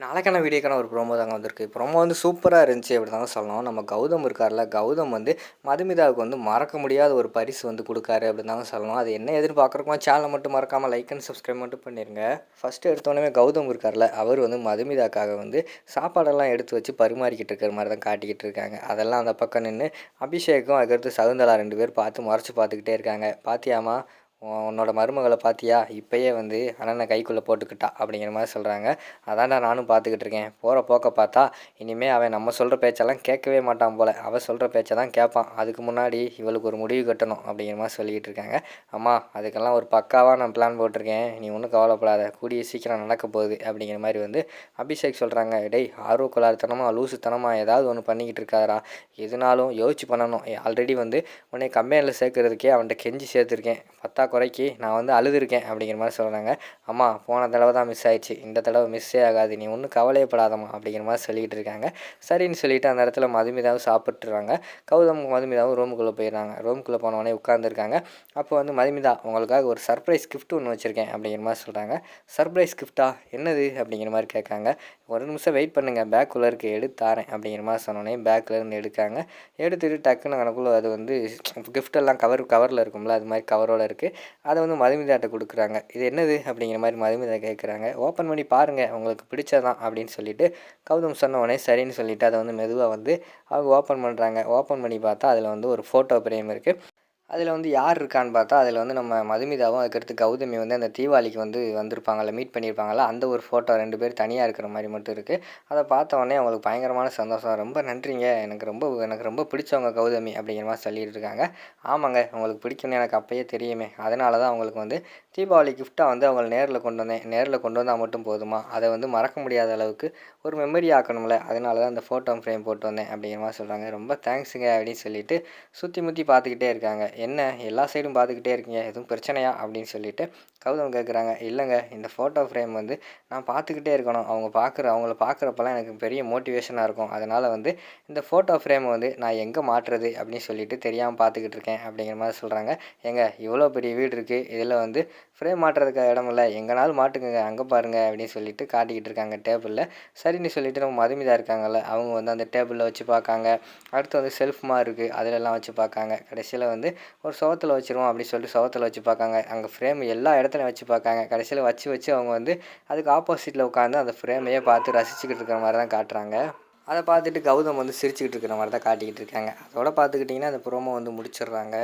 நாளைக்கான வீடியோக்கான ஒரு ப்ரோமோ தாங்க வந்திருக்கு. ப்ரோமோ வந்து சூப்பராக இருந்துச்சு அப்படி தாங்க சொல்லணும். நம்ம கௌதம் இருக்கார்ல கௌதம் வந்து மதுமிதாவுக்கு வந்து மறக்க முடியாத ஒரு பரிசு வந்து கொடுக்காரு அப்படின்னு தாங்க சொல்லணும். அது என்ன எதுன்னு பார்க்குறக்குமா சேனலை மட்டும் மறக்காமல் லைக் அண்ட் சப்ஸ்கிரைப் மட்டும் பண்ணிடுங்க ஃபஸ்ட்டு எடுத்தோடனே கௌதம் இருக்கார்ல அவர் வந்து மதுமிதாக்காக வந்து சாப்பாடெல்லாம் எடுத்து வச்சு பரிமாறிக்கிட்டு இருக்கிற மாதிரி தான் காட்டிக்கிட்டு இருக்காங்க. அதெல்லாம் அந்த பக்கம் நின்று அபிஷேக்கும் அதுக்கடுத்து சகுந்தலா ரெண்டு பேர் பார்த்து மறைச்சி பார்த்துக்கிட்டே இருக்காங்க. பாத்தியாமா உன்னோட மருமகளை பார்த்தியா இப்போயே வந்து அண்ணனை கைக்குள்ளே போட்டுக்கிட்டா அப்படிங்கிற மாதிரி சொல்கிறாங்க அதான்டா நானும் பார்த்துக்கிட்டு இருக்கேன். போகிற போக்க பார்த்தா இனிமேல் அவன் நம்ம சொல்கிற பேச்செல்லாம் கேட்கவே மாட்டான் போல். அவள் சொல்கிற பேச்சை தான் கேட்பான். அதுக்கு முன்னாடி இவளுக்கு ஒரு முடிவு கட்டணும் அப்படிங்கிற மாதிரி சொல்லிக்கிட்டு இருக்காங்க. அம்மா அதுக்கெல்லாம் ஒரு பக்காவாக நான் பிளான் போட்டிருக்கேன். நீ ஒன்றும் கவலைப்படாத. கூடிய சீக்கிரம் நடக்க போகுது அப்படிங்கிற மாதிரி வந்து அபிஷேக் சொல்கிறாங்க டேய் ஆர்வ கோளாறுத்தனமாக லூசுத்தனமாக ஏதாவது ஒன்று பண்ணிக்கிட்டு இருக்காரா எதுனாலும் யோசிச்சு பண்ணணும். ஆல்ரெடி வந்து உன்னை கம்பெனியில் சேர்க்கறதுக்கே அவன்கிட்ட கெஞ்சி சேர்த்துருக்கேன். பத்தா குறைக்கு. நான் வந்து அழுதுருக்கேன் அப்படிங்கிற மாதிரி சொல்கிறாங்க அம்மா போன தடவை தான் மிஸ் ஆயிடுச்சு. இந்த தடவை மிஸ்ஸே ஆகாது. நீ ஒன்றும் கவலையப்படாதம்மா அப்படிங்கிற மாதிரி சொல்லிகிட்டு இருக்காங்க. சரின்னு சொல்லிட்டு அந்த இடத்துல மதுமிதாவும் சாப்பிட்ருவாங்க கௌதம் மதுமிதாவும் ரூமுக்குள்ளே போயிடுறாங்க. ரூமுக்குள்ளே போனவொடனே உட்காந்துருக்காங்க அப்போ வந்து மதுமிதா உங்களுக்காக ஒரு சர்ப்ரைஸ் கிஃப்ட் ஒன்று வச்சுருக்கேன் அப்படிங்கிற மாதிரி சொல்கிறாங்க சர்ப்ரைஸ் கிஃப்ட்டா என்னது? அப்படிங்கிற மாதிரி கேட்காங்க. ஒரு நிமிஷம் வெயிட் பண்ணுங்கள் பேக்குள்ளே இருக்க எடுத்து தாரேன் அப்படிங்கிற மாதிரி சொன்னோன்னே பேக்கில் எடுக்காங்க. எடுத்துகிட்டு டக்குன்னு கணக்குள்ள அது வந்து கிஃப்டெல்லாம் கவர் கவரில் இருக்கும்ல அது மாதிரி கவரோடு இருக்குது அதை வந்து மதுமிதாட்ட கொடுக்குறாங்க. இது என்னது? அப்படிங்கிற மாதிரி மதுமிதா கேட்குறாங்க ஓப்பன் பண்ணி பாருங்கள் உங்களுக்கு பிடிச்சதான் அப்படின்னு சொல்லிட்டு கௌதம் சொன்ன உடனே சரின்னு சொல்லிவிட்டு அதை வந்து மெதுவாக வந்து அவங்க ஓப்பன் பண்ணுறாங்க ஓப்பன் பண்ணி பார்த்தா அதில் வந்து ஒரு ஃபோட்டோ ஃப்ரேம் இருக்குது அதில் வந்து யார் இருக்கான்னு பார்த்தா அதில் வந்து நம்ம மதுமிதாவும் அதுக்கடுத்து கௌதமி வந்து அந்த தீபாவளிக்கு வந்து வந்திருப்பாங்கல்ல மீட் பண்ணியிருப்பாங்கல்ல அந்த ஒரு ஃபோட்டோ ரெண்டு பேர் தனியாக இருக்கிற மாதிரி மட்டும் இருக்குது அதை பார்த்த உடனே அவங்களுக்கு பயங்கரமான சந்தோஷம். ரொம்ப நன்றிங்க. எனக்கு ரொம்ப எனக்கு ரொம்ப பிடிச்சவங்க கௌதமி அப்படிங்கிற மாதிரி சொல்லிட்டு இருக்காங்க. ஆமாங்க உங்களுக்கு பிடிக்கும்னு எனக்கு அப்பயே தெரியுமே. அதனால தான் அவங்களுக்கு வந்து தீபாவளி கிஃப்ட்டாக வந்து அவங்களை நேரில் கொண்டு வந்தேன். நேரில் கொண்டு வந்தால் மட்டும் போதுமா? அதை வந்து மறக்க முடியாத அளவுக்கு ஒரு மெமரி ஆக்கணும்ல. அதனால தான் அந்த ஃபோட்டோ ஃப்ரேம் போட்டு வந்தேன் அப்படிங்கிற மாதிரி சொல்கிறாங்க ரொம்ப தேங்க்ஸுங்க அப்படின்னு சொல்லிட்டு சுற்றி முற்றி பார்த்துக்கிட்டே இருக்காங்க. என்ன எல்லா சைடும் பார்த்துக்கிட்டே இருக்கீங்க எதுவும் பிரச்சனையா? அப்படின்னு சொல்லிட்டு கௌதம் கேட்குறாங்க இல்லைங்க இந்த ஃபோட்டோ ஃப்ரேம் வந்து நான் பார்த்துக்கிட்டே இருக்கணும். அவங்க பார்க்குற அவங்கள பார்க்குறப்பெல்லாம் எனக்கு பெரிய மோட்டிவேஷனாக இருக்கும். அதனால் வந்து இந்த ஃபோட்டோ ஃப்ரேமை வந்து நான் எங்கே மாற்றுறது அப்படின்னு சொல்லிட்டு தெரியாமல் பார்த்துக்கிட்டு இருக்கேன் அப்படிங்கிற மாதிரி சொல்கிறாங்க ஏங்க இவ்வளோ பெரிய வீடு இருக்குது இதில் வந்து ஃப்ரேம் மாட்டுறதுக்கு இடம் இல்லை. எங்கேனாலும் மாட்டுக்குங்க. அங்கே பாருங்க அப்படின்னு சொல்லிட்டு காட்டிக்கிட்டு இருக்காங்க டேபிளில் சரின்னு சொல்லிட்டு நம்ம மதுமிதா இருக்காங்கல்ல அவங்க வந்து அந்த டேபிளில் வச்சு பார்க்காங்க. அடுத்து வந்து செல்ஃப் மாதிரி இருக்குது அதிலெல்லாம் வச்சு பார்க்காங்க. கடைசியில் வந்து ஒரு சுவத்தில் வச்சுருவோம் அப்படின்னு சொல்லிட்டு சுவத்தில் வச்சு பார்க்காங்க. அங்கே ஃப்ரேம் எல்லா இடத்துலையும் வச்சு பார்க்காங்க. கடைசியில் வச்சு வச்சு அவங்க வந்து அதுக்கு ஆப்போசிட்டில் உட்காந்து அந்த ஃப்ரேமையே பார்த்து ரசிச்சுக்கிட்டு இருக்கிற மாதிரி தான் காட்டுறாங்க. அதை பார்த்துட்டு கௌதம் வந்து சிரிச்சுக்கிட்டு இருக்கிற மாதிரி தான் காட்டிக்கிட்டு இருக்காங்க. அதோட பார்த்துக்கிட்டிங்கன்னா அந்த ப்ரோமோ வந்து முடிச்சிடுறாங்க.